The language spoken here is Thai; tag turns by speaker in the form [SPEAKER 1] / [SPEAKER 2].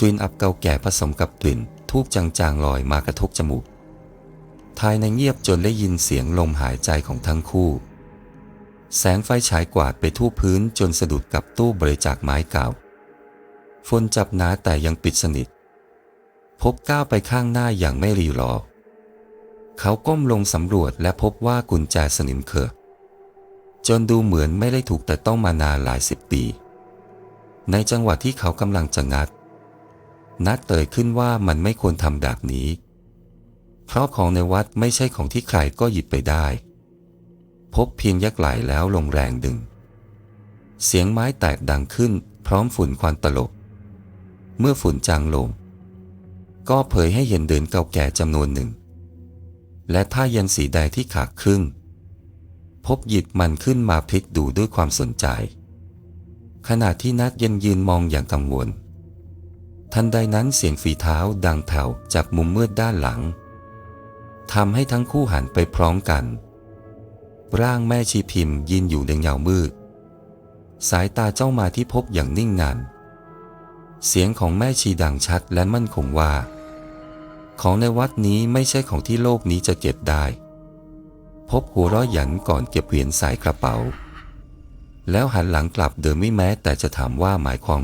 [SPEAKER 1] กลิ่นอับเก่าแก่ผสมกับกลิ่นทูบจางๆลอยมากระทบจมูกภายในเงียบจนได้ยินเสียงลมหายใจของทั้งคู่ แสงไฟฉายกวาดไปทั่วพื้นจนสะดุดกับตู้บริจาคไม้เก่าฝนจับหนาแต่ยังปิดสนิท พบก้าวไปข้างหน้าอย่างไม่รีรอ เขาก้มลงสำรวจและพบว่ากุญแจสนิมเขอะจนดูเหมือนไม่ได้ถูกแต่ต้องมานานหลายสิบปี ในจังหวะที่เขากำลังจะงัด นัดเตยขึ้นว่ามันไม่ควรทำแบบนี้ เพราะของในวัดไม่ใช่ของที่ใครก็หยิบไปได้ พบเพียงยักไหลแล้วลงแรงดึง เสียงไม้แตกดังขึ้น พร้อมฝุ่นควันตลบ เมื่อฝุ่นจางลง ก็เผยให้เห็นเดินเก่าแก่จำนวนหนึ่ง และท่ายันสีแดงที่ขาดครึ่ง พบหยิบมันขึ้นมาพลิกดูด้วยความสนใจ ขณะที่นัดเย็นยืนมองอย่างกังวล ทันใดนั้นเสียงฝีเท้าดังแผ่วจากมุมมืดด้านหลังทำให้ทั้งคู่หันไปพร้อมกัน ร่างแม่ชีพิมพ์ยืนอยู่ในเงามืด สายตาเจ้ามาที่พบอย่างนิ่งงันเสียงของแม่ชีดังชัดและมั่นคงว่า ของในวัดนี้ไม่ใช่ของที่โลกนี้จะเก็บได้ พบหัวร้อยหยันก่อนเก็บเหรียญใส่กระเป๋า แล้วหันหลังกลับเดินไม่แม้แต่จะถามว่าหมายความ